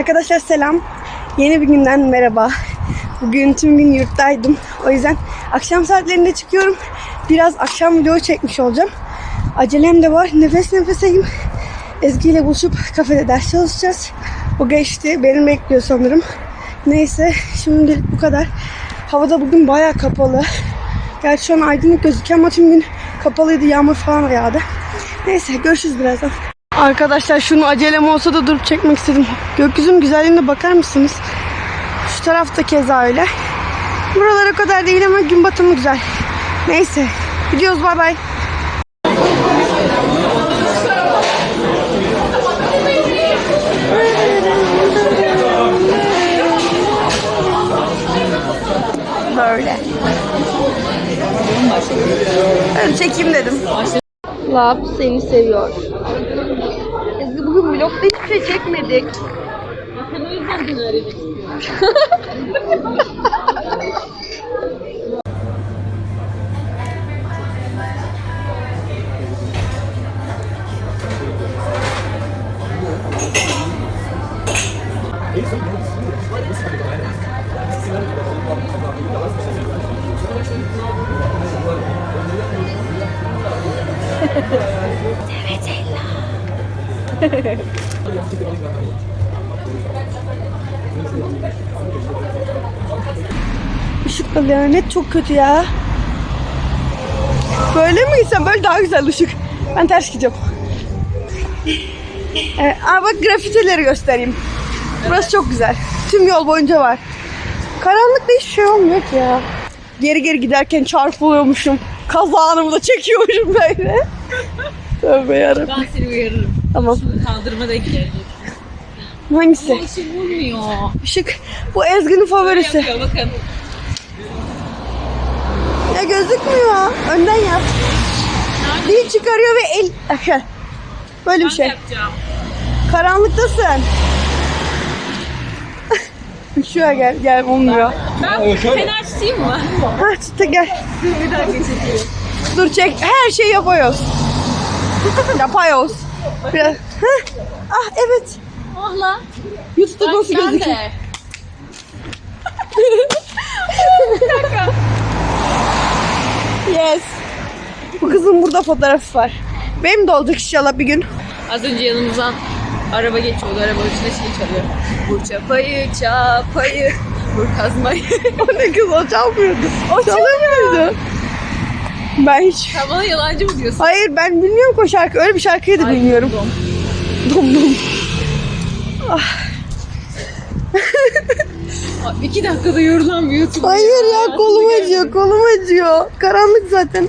Arkadaşlar selam. Yeni bir günden merhaba. Bugün tüm gün yurttaydım. O yüzden akşam saatlerinde çıkıyorum. Biraz akşam video çekmiş olacağım. Acelem de var. Nefes nefeseyim. Ezgi ile buluşup kafede ders çalışacağız. O geçti. Beni bekliyor sanırım. Neyse şimdilik bu kadar. Havada bugün bayağı kapalı. Gerçi şu an aydınlık gözüküyor ama tüm gün kapalıydı. Yağmur falan yağdı. Neyse görüşürüz birazdan. Arkadaşlar şunu acelem olsa da durup çekmek istedim. Gökyüzünün güzelliğine bakar mısınız? Şu tarafta keza öyle. Buralar o kadar değil ama gün batımı güzel. Neyse. Gidiyoruz bay bay. Böyle. Öyle çekeyim dedim. Lab seni seviyor. Ezgi bugün vlogda hiçbir şey çekmedik. Sen o yüzden beni öğrenmek istiyorum. Işık alıyor. Net çok kötü ya. Böyle mi gitsem? Böyle daha güzel ışık. Ben ters gidiyorum. Evet, aa bak grafitileri göstereyim. Burası çok güzel. Tüm yol boyunca var. Karanlıkta hiçbir şey olmuyor ki ya. Geri geri giderken çarpılıyormuşum. Kaza anımı da çekiyormuşum böyle. Tövbe yarabbim. Ben seni uyarırım. Tamam. Kaldırma da gelecek. Hangisi? Bu işi bulmuyor. Işık. Bu Ezgi'nin favorisi. Yapıyor bakın. Ya gözükmüyor. Önden yap. Dil çıkarıyor ve el... Böyle bir şey. yapacağım. Karanlıktasın. Şuraya gel, gel olmuyor. Ben fena açayım mı? Ha çıta gel. Bir dakika çekeyim. Dur çek. Her şeyi yapıyoruz. Yapıyoruz. Biraz. Heh. Ah evet. Oh lan. YouTube'da nasıl gözüküyor? Yes. Bu kızın burada fotoğrafı var. Benim de olacak inşallah bir gün. Az önce yanımızdan araba geçiyordu. Araba içinde şey çalıyor. Vur çapayı çapayı. Vur kazmayı. O ne kız o çalmıyordu. O çalıyor muydu? Ben hiç... Sen bana yalancı mı diyorsun? Hayır ben bilmiyorum ki o şarkı. Öyle bir şarkıyı da Ay, bilmiyorum. dom. Dum. Aa, İki dakikada yorulan bir YouTube. Hayır ya kolum acıyor, kolum acıyor. Karanlık zaten.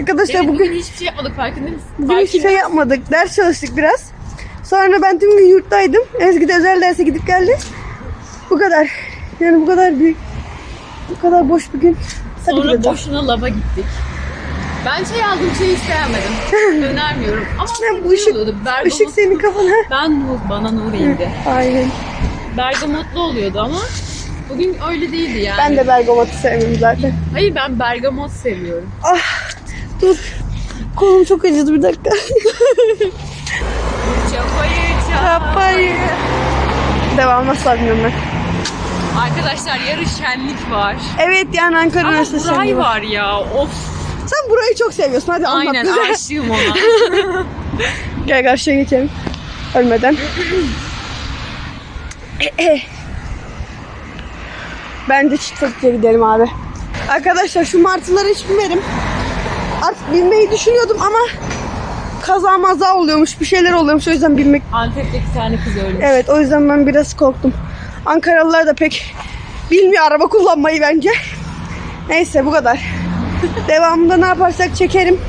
Arkadaşlar Evet, bugün bugün hiçbir şey yapmadık farkında mısın? bugün hiçbir şey yapmadık. Ders çalıştık biraz. Sonra ben tüm gün yurttaydım. Ezgi de özel derse gidip geldi. Bu kadar. Yani bu kadar büyük. Bu kadar boş bir gün. Sonra boşuna lava gittik. Ben çay aldım, çayı hiç beğenmedim. Önermiyorum. Ama Ya bu ışık, oluyordu. Bergamot, ışık senin kafana. Ben nur, bana nur indi. Aynen. Bergamotlu oluyordu ama bugün öyle değildi yani. Ben de bergamotu sevmiyorum zaten. Hayır ben bergamot seviyorum. Ah dur. Kolum çok acıdı bir dakika. Çapayı Yapayım. Devam nasıl bilmiyorum ben. Arkadaşlar yarın şenlik var. Evet yani Ankara Üniversitesi. Şenliği var ya. Of. Sen burayı çok seviyorsun. Hadi anlat Aynen bize. aşığım ona. Gel karşıya geçelim. Ölmeden. Bence çiftlikçiye gidelim abi. Arkadaşlar şu martıları hiç bilmedim. Artık binmeyi düşünüyordum ama kaza maza oluyormuş. Bir şeyler oluyormuş. O yüzden binmek... Antep'te bir tane kız ölmüş. Evet o yüzden ben biraz korktum. Ankaralılar da pek bilmiyor araba kullanmayı bence. Neyse bu kadar. Devamında ne yaparsak çekerim.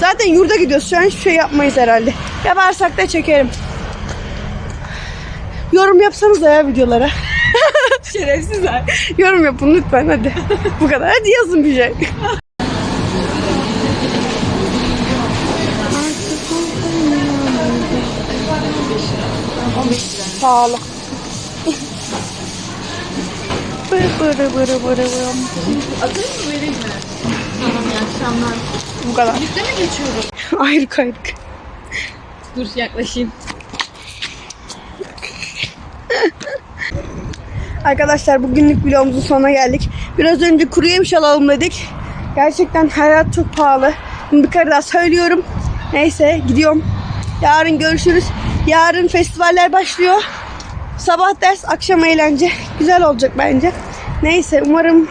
Zaten yurda gidiyoruz. Şu an hiçbir şey yapmayız herhalde. Yaparsak da çekerim. Yorum yapsanız da ya videolara. Şerefsizler. Yorum yapın lütfen hadi. bu kadar. Hadi yazın bir şey. Pahalı. Bırı bırı bırı bırı bırı. Atayım mı vereyim mi? İyi akşamlar. Bu kadar. Birlikte mi geçiyorum? Ayrı kaydık. Dur yaklaşayım. Arkadaşlar bugünlük vlogumuzun sonuna geldik. Biraz önce kuru yemiş alalım dedik. Gerçekten hayat çok pahalı. Bunu bir kere daha söylüyorum. Neyse gidiyorum. Yarın görüşürüz. Yarın festivaller başlıyor. Sabah ders, akşam eğlence. Güzel olacak bence. Neyse umarım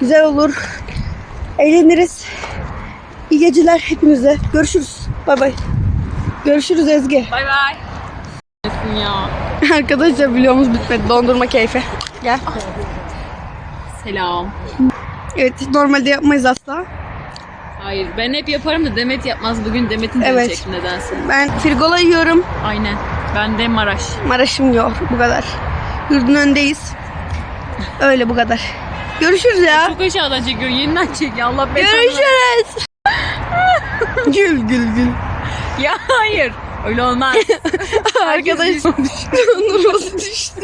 güzel olur. Eğleniriz. İyi geceler hepinize. Görüşürüz. Bay bay. Görüşürüz Ezgi. Bay bay. Ya. Arkadaşlar videomuz bitmedi. Dondurma keyfi. Gel. Selam. Evet normalde yapmayız asla. Hayır ben hep yaparım da Demet yapmaz. Bugün Demet'in canı Evet. çekti nedense. Ben Firgola yiyorum. Aynen. Ben de Maraş. Maraş'ım yok. Bu kadar. Yurdun önündeyiz. Öyle bu kadar. Görüşürüz ya. Çok aşağıdan çekiyor. Yeniden çekiyor. Allah belanı. Görüşürüz. gül gül gül. Ya hayır. Öyle olmaz. Arkadaş nurması düştü.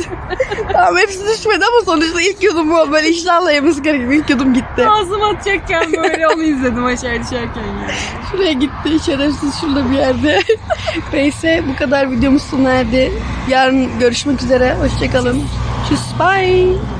tamam hepsi düşmedi ama sonuçta ilk yudum o. Böyle iştahla yemesi gerekiyor. İlk yudum gitti. Ağzıma atacakken böyle onu izledim aşağı düşerken ya. Şuraya gitti. Şerefsiz şurada bir yerde. Neyse bu kadar videomuz sona erdi. Yarın görüşmek üzere. Hoşçakalın. Tschüss. Bye.